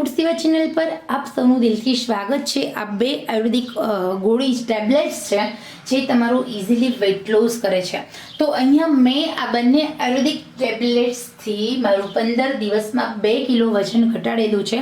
Food સેવા channel પર આપ સૌનું દિલથી સ્વાગત છે. આ બે આયુર્વેદિક ગોળી ટેબ્લેટ્સ છે, જે તમારું ઇઝીલી વેટ લોસ કરે છે. તો અહીંયા મેં આ બંને આયુર્વેદિક ટેબ્લેટ્સથી મારું પંદર દિવસમાં બે કિલો વજન ઘટાડેલું છે.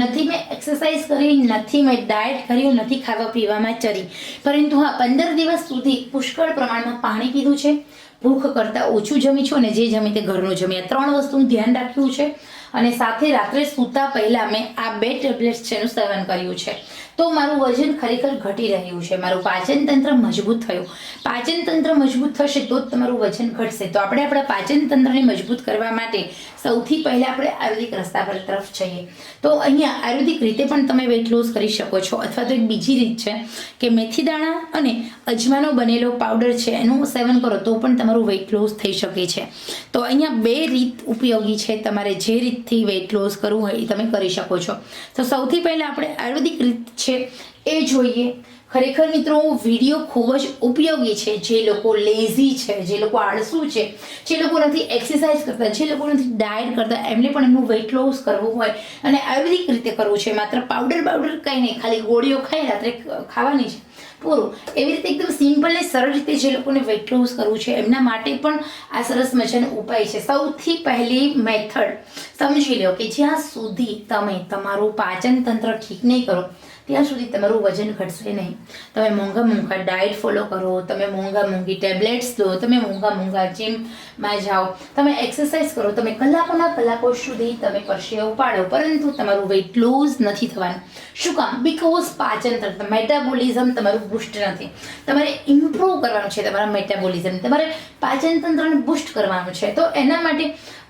નથી મેં એક્સરસાઇઝ કરી, નથી મેં ડાયટ કર્યું નથી ખાવા પીવામાં ચરી પરંતુ હા, પંદર દિવસ સુધી પુષ્કળ પ્રમાણમાં પાણી પીધું છે. ભૂખ કરતાં ઓછું જમી છું અને જે જમી તે ઘરનું જમી આ ત્રણ વસ્તુનું ધ્યાન રાખ્યું છે. અને સાથે રાત્રે સૂતા પહેલાં મેં આ બે ટેબ્લેટ્સ છે એનું સેવન કર્યું છે. તો મારું વજન ખરેખર ઘટી રહ્યું છે. મારું પાચન તંત્ર મજબૂત થયું. પાચન તંત્ર મજબૂત થશે તો જ તમારું વજન ઘટશે. તો આપણે આપણા પાચન તંત્રને મજબૂત કરવા માટે સૌથી પહેલાં આપણે આયુર્વેદિક રસ્તા પર તરફ જઈએ. તો અહીંયા આયુર્વેદિક રીતે પણ તમે વેટ લોસ કરી શકો છો. અથવા તો એક બીજી રીત છે કે મેથી દાણા અને અજમાનો બનેલો પાવડર છે એનું સેવન કરો તો પણ તમારું વેટ લોસ થઈ શકે છે. તો અહીંયા બે રીત ઉપયોગી છે તમારે જે રીતથી વેટ લોસ કરવું હોય એ તમે કરી શકો છો. તો સૌથી પહેલાં આપણે આયુર્વેદિક રીત છે એ જોઈએ. ખરેખર મિત્રો વીડિયો ખૂબ જ ઉપયોગી છે. જે લોકો લેઝી છે, જે લોકો આળસુ છે, જે લોકો નથી એક્સરસાઇઝ કરતા, જે લોકો નથી ડાયટ કરતા, એમને પણ એમનું વેઇટ લોસ કરવું હોય અને આયુર્વેદિક રીતે કરવું છે. માત્ર પાવડર પાવડર કંઈ નહીં, ખાલી ગોળીઓ ખાઈ રાત્રે ખાવાની છે. પૂરું એવી રીતે એકદમ સિમ્પલ ને સરળ રીતે જે લોકોને વેટ લોસ કરવું છે, એમના માટે પણ આ સરસ મજાનો ઉપાય છે. સૌથી પહેલી મેથડ સમજી લો કે જ્યાં સુધી તમે તમારું પાચન તંત્ર ઠીક નહીં કરો ત્યાં સુધી તમારું વજન ઘટશે નહીં. તમે મોંઘા મોંઘા ડાયટ ફોલો કરો, તમે મોંઘા મોંઘી ટેબ્લેટ્સ લો તમે મોંઘા મોંઘા જીમમાં જાઓ, તમે એક્સરસાઇઝ કરો, તમે કલાકોના કલાકો સુધી તમે પરસેવો પાડો પરંતુ તમારું વેટ લોઝ નથી થવાનું. શું કામ? બિકોઝ પાચન તંત્ર મેટાબોલિઝમ તમારું બુસ્ટ નથી. તમારે ઇમ્પ્રૂવ કરવાનું છે તમારા મેટાબોલિઝમ તમારે પાચન તંત્રને બુસ્ટ કરવાનું છે. તો એના માટે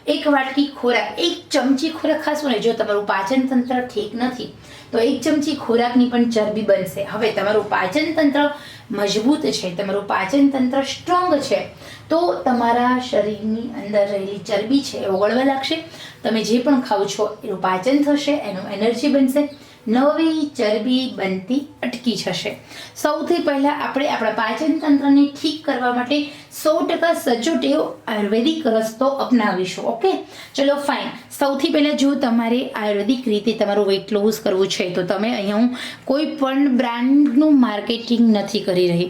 એક વાટકી ખોરાક, એક ચમચી ખોરાક ખાશો ને, જો તમારું પાચન તંત્ર ઠીક નથી, તો એક ચમચી ખોરાકની પણ ચરબી બનશે. હવે તમારું પાચન તંત્ર મજબૂત છે, તમારું પાચન તંત્ર સ્ટ્રોંગ છે, તો તમારા શરીરની અંદર રહેલી ચરબી છે એ ઓગળવા લાગશે. તમે જે પણ ખાવ છો, એનું પાચન થશે, એનું એનર્જી બનશે, નવી ચરબી બનતી અટકી જશે. સૌથી પહેલાં આપણે આપણા પાચન તંત્રને ઠીક કરવા માટે સો ટકા સચોટ એવો આયુર્વેદિક રસ્તો અપનાવીશું, ઓકે? ચલો ફાઇન સૌથી પહેલાં જો તમારે આયુર્વેદિક રીતે તમારું વેટ લોસ કરવું છે, તો તમે અહીંયા હું કોઈ પણ બ્રાન્ડનું માર્કેટિંગ નથી કરી રહી.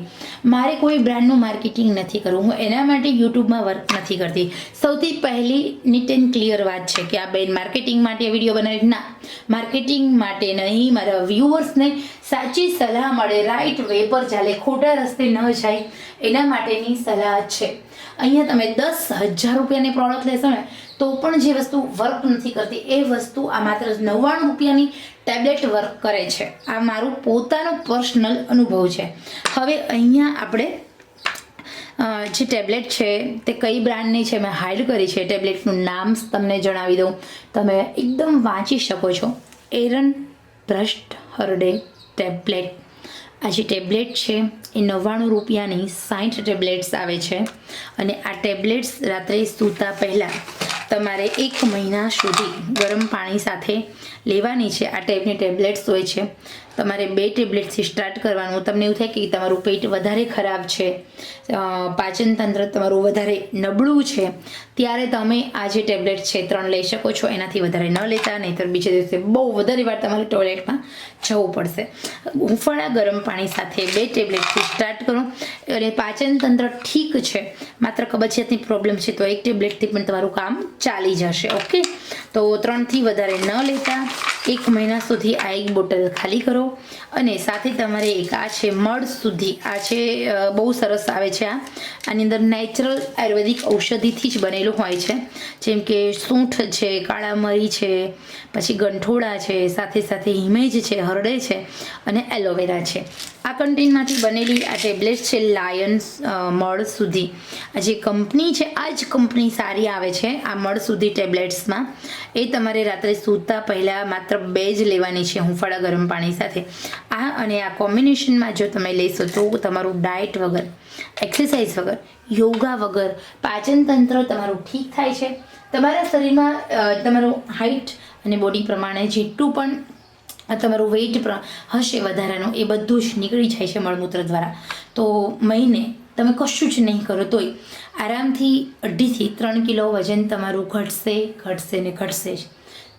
મારે કોઈ બ્રાન્ડનું માર્કેટિંગ નથી કરવું. હું એના માટે યુટ્યુબમાં વર્ક નથી કરતી. સૌથી પહેલી નીટ એન્ડ ક્લિયર વાત છે કે આ બેન માર્કેટિંગ માટે વીડિયો બનાવી. ના માર્કેટિંગ માટે નહીં, મારા વ્યુઅર્સને સાચી સલાહ મળે રાઈટ વે પર ચાલે, ખોટા રસ્તે ન જાય, એના માટેની સલાહ છે. અહીંયા તમે દસ હજાર રૂપિયાની પ્રોડક્ટ લેશો ને, તો પણ જે વસ્તુ વર્ક નથી કરતી, એ વસ્તુ આ માત્ર નવ્વાણું રૂપિયાની ટેબ્લેટ વર્ક કરે છે. આ મારું પોતાનો પર્સનલ અનુભવ છે. હવે અહીંયા આપણે જે ટેબ્લેટ છે, તે કઈ બ્રાન્ડની છે, મેં હાઇડ કરી છે. ટેબ્લેટનું નામ તમને જણાવી દઉં. તમે એકદમ વાંચી શકો છો. એરન બ્રસ્ટ હરડે ટેબ્લેટ. આ જે ટેબ્લેટ છે, એ નવ્વાણું રૂપિયાની સાઠ ટેબ્લેટ્સ આવે છે. અને આ ટેબ્લેટ્સ રાત્રે સૂતા પહેલાં તમારે એક મહિના સુધી ગરમ પાણી સાથે લેવાની છે. આ ટાઈપની ટેબ્લેટ્સ હોય છે. તમારે બે ટેબ્લેટથી સ્ટાર્ટ કરવાનું. તમને એવું થાય કે તમારું પેટ વધારે ખરાબ છે પાચન તંત્ર તમારું વધારે નબળું છે, ત્યારે તમે આ જે ટેબ્લેટ છે ત્રણ લઈ શકો છો. એનાથી વધારે ન લેતા, નહીંતર બીજે દિવસે બહુ વધારે વાર તમારે ટોયલેટમાં જવું પડશે. હુંફાળા ગરમ પાણી સાથે બે ટેબ્લેટથી સ્ટાર્ટ કરો. અને પાચન તંત્ર ઠીક છે. માત્ર કબજિયાતની પ્રોબ્લેમ છે તો એક ટેબ્લેટથી પણ તમારું કામ ચાલી જશે. ઓકે તો ત્રણથી વધારે ન લેતા. એક મહિના સુધી આ એક બોટલ ખાલી કરો અને સાથે તમારે એક આ છે મળ સુધી. આ છે બહુ સરસ આવે છે આ. આની અંદર નેચરલ આયુર્વેદિક ઔષધિથી જ બનેલું હોય છે. જેમ કે સૂંઠ છે, કાળા મરી છે, પછી ગંઠોડા છે, સાથે સાથે હિમેજ છે, હરડે છે અને એલોવેરા છે. આ કન્ટેનમાંથી બનેલી આ ટેબ્લેટ છે લાયન્સ મળ સુધી. આ જે કંપની છે, આ જ કંપની સારી આવે છે આ મળ સુધી ટેબ્લેટ્સમાં. એ તમારે રાત્રે સૂતા પહેલાં માત્ર બે જ લેવાની છે હુંફાળા ગરમ પાણી સાથે. આ અને આ કોમ્બિનેશનમાં જો તમે લેશો તો તમારું ડાયટ વગર, એક્સરસાઇઝ વગર, યોગા વગર, પાચન તંત્ર તમારું ઠીક થાય છે. તમારા શરીરમાં તમારું હાઇટ અને બોડી પ્રમાણે જેટલું પણ તમારું વેઇટ હશે વધારાનું, એ બધું જ નીકળી જાય છે મળમૂત્ર દ્વારા. તો મહિને તમે કશું જ નહીં કરો તોય, આરામથી અઢીથી ત્રણ કિલો વજન તમારું ઘટશે ઘટશે ને ઘટશે જ.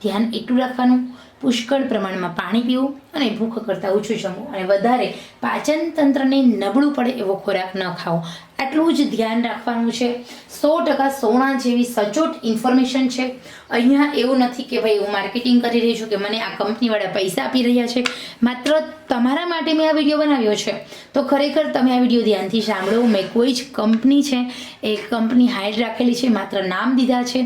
ધ્યાન એટલું રાખવાનું પુષ્કળ પ્રમાણમાં પાણી પીવું અને ભૂખ કરતાં ઓછું જમવું અને વધારે પાચન તંત્રને નબળું પડે એવો ખોરાક ન ખાવો. આટલું જ ધ્યાન રાખવાનું છે. સો ટકા સોના જેવી સચોટ ઇન્ફોર્મેશન છે. અહીંયા એવું નથી કે ભાઈ હું માર્કેટિંગ કરી રહી છું કે મને આ કંપનીવાળા પૈસા આપી રહ્યા છે. માત્ર તમારા માટે મેં આ વીડિયો બનાવ્યો છે. તો ખરેખર તમે આ વીડિયો ધ્યાનથી સાંભળો. મેં કોઈ જ કંપની છે, એ કંપની હાઈડ રાખેલી છે, માત્ર નામ દીધા છે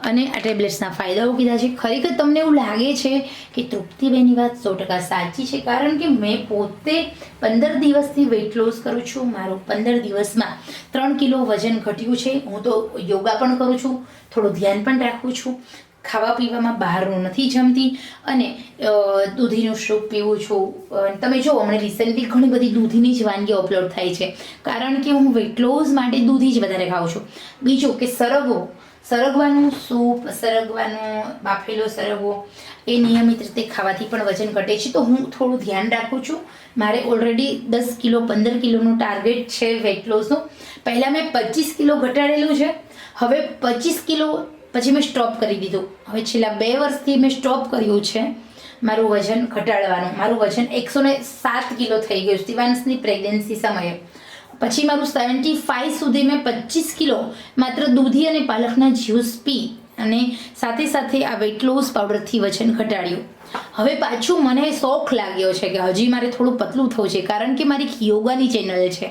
અને આ ટેબ્લેટ્સના ફાયદાઓ કીધા છે. ખરેખર તમને એવું લાગે છે કે તૃપ્તિબેનની વાત સો ટકા સાચી છે. કારણ કે મેં પોતે પંદર દિવસથી વેઇટ લોસ કરું છું. મારું પંદર દિવસમાં ત્રણ કિલો વજન ઘટ્યું છે. હું તો યોગા પણ કરું છું. થોડું ધ્યાન પણ રાખું છું. ખાવા પીવામાં બહારનું નથી જમતી અને દૂધીનું સૂપ પીવું છું. તમે જો, હમણાં રિસેન્ટલી ઘણી બધી દૂધીની જ વાનગીઓ અપલોડ થાય છે. કારણ કે હું વેઇટ લોસ માટે દૂધી જ વધારે ખાઉં છું. બીજું કે સરગવો. સરગવાનું સૂપ, સરગવાનું બાફેલો સરગવો, એ નિયમિત રીતે ખાવાથી પણ વજન ઘટે છે. તો હું થોડું ધ્યાન રાખું છું. મારે ઓલરેડી દસ કિલો, પંદર કિલોનું ટાર્ગેટ છે વેટ લોસનું પહેલાં મેં પચીસ કિલો ઘટાડેલું છે. હવે પચીસ કિલો પછી મેં સ્ટોપ કરી દીધું. હવે છેલ્લા બે વર્ષથી મેં સ્ટોપ કર્યું છે મારું વજન ઘટાડવાનું. મારું વજન એકસો સાત કિલો થઈ ગયું શિવાંશની પ્રેગ્નન્સી સમયે. પછી મારું સેવન્ટી ફાઇવ સુધી મેં પચીસ કિલો માત્ર દૂધી અને પાલકના જ્યુસ પી અને સાથે સાથે આ વેટ લોસ પાવડરથી વજન ઘટાડ્યું. હવે પાછું મને શોખ લાગ્યો છે કે હજી મારે થોડું પતલું થવું છે, કારણ કે મારી એક યોગાની ચેનલ છે.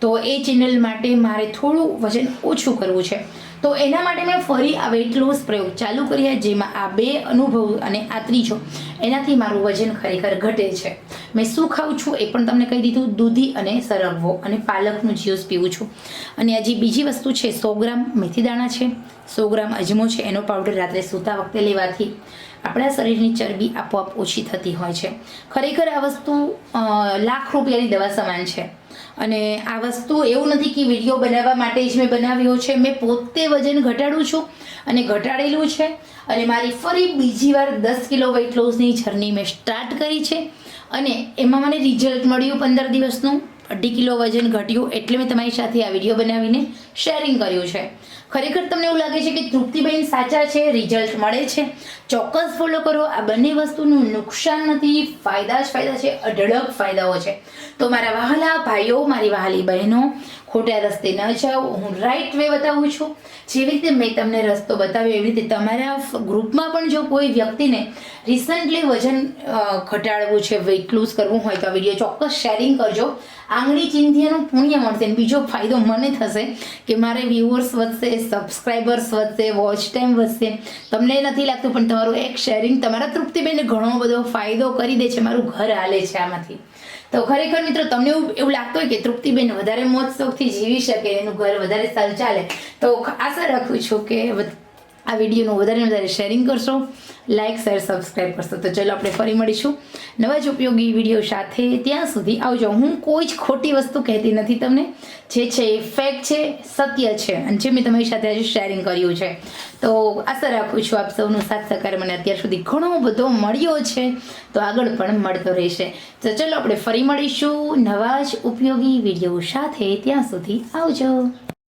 તો એ ચેનલ માટે મારે થોડું વજન ઓછું કરવું છે. તો એના માટે મેં ફરી આ વેટ લોસ પ્રયોગ ચાલુ કર્યા, જેમાં આ બે અનુભવ અને આ ત્રીજો, એનાથી મારું વજન ખરેખર ઘટે છે. મેં શું ખાઉં છું એ પણ તમને કહી દીધું. દૂધી અને સરગવો અને પાલકનું જ્યુસ પીવું છું. અને હજી બીજી વસ્તુ છે, સો ગ્રામ મેથી દાણા છે. સો ગ્રામ અજમો છે, એનો પાવડર રાત્રે સૂતા વખતે લેવાથી આપણા શરીરની ચરબી આપોઆપ ઓછી થતી હોય છે. ખરેખર આ વસ્તુ લાખ રૂપિયાની દવા સમાન છે. અને આ વસ્તુ એવું નથી કે વીડિયો બનાવવા માટે જ મેં બનાવ્યો છે. મેં પોતે વજન ઘટાડું છું અને ઘટાડેલું છે. અને મારી ફરી બીજી વાર દસ કિલો વેઇટ લોસની જર્ની મેં સ્ટાર્ટ કરી છે. અને એમાં મને રિઝલ્ટ મળ્યું પંદર દિવસનું. અઢી કિલો વજન ઘટ્યું એટલે મેં તમારી સાથે આ વીડિયો બનાવીને શેરિંગ કર્યું છે. ખરેખર તમને એવું લાગે છે કે તૃપ્તિબેન સાચા છે રિઝલ્ટ મળે છે? ચોક્કસ ફોલો કરો. આ બંને વસ્તુનું નુકસાન નથી, ફાયદા જ ફાયદા છે, અઢળક ફાયદાઓ છે. તો મારા વહાલા ભાઈઓ, મારી વહાલી બહેનો, ખોટા રસ્તે ન જાઓ. હું રાઈટ વે બતાવું છું. જેવી રીતે મેં તમને રસ્તો બતાવ્યો, એવી રીતે તમારા ગ્રુપમાં પણ જો કોઈ વ્યક્તિને રિસન્ટલી વજન ઘટાડવું છે વેઇટ લૂઝ કરવું હોય તો આ વીડિયો ચોક્કસ શેરિંગ કરજો. આંગળી ચિંધ્યાનું પુણ્ય મળશે બીજો ફાયદો મને થશે કે મારે વ્યુઅર્સ વધશે સબસ્ક્રાઈબર્સ વધશે વોચ ટાઈમ વધશે. તમને નથી લાગતું, પણ તમારું એક શેરિંગ તમારા તૃપ્તિબેને ઘણો બધો ફાયદો કરી દે છે, મારું ઘર હાલે છે આમાંથી. તો ખરેખર મિત્રો, તમને એવું એવું લાગતું હોય કે તૃપ્તિબેન વધારે મોજ શોખથી જીવી શકે, એનું ઘર વધારે સારું ચાલે, તો આશા રાખું છું કે આ વિડીયોનું વધારે વધારે શેરિંગ કરશો. લાઇક શેર સબસ્ક્રાઈબ કરશો. તો ચલો આપણે ફરી મળીશું. નવા જ ઉપયોગી વીડિયો સાથે ત્યાં સુધી આવજો. હું કોઈ જ ખોટી વસ્તુ કહેતી નથી તમને. જે છે એ ફેક્ટ છે, સત્ય છે, અને જે મેં તમારી સાથે આજે શેરિંગ કર્યું છે. તો આશા રાખું છું આપ સૌનો સાથ સહકાર મને અત્યાર સુધી ઘણો બધો મળ્યો છે. તો આગળ પણ મળતો રહેશે. તો ચલો આપણે ફરી મળીશું નવા જ ઉપયોગી વીડિયો સાથે. ત્યાં સુધી આવજો.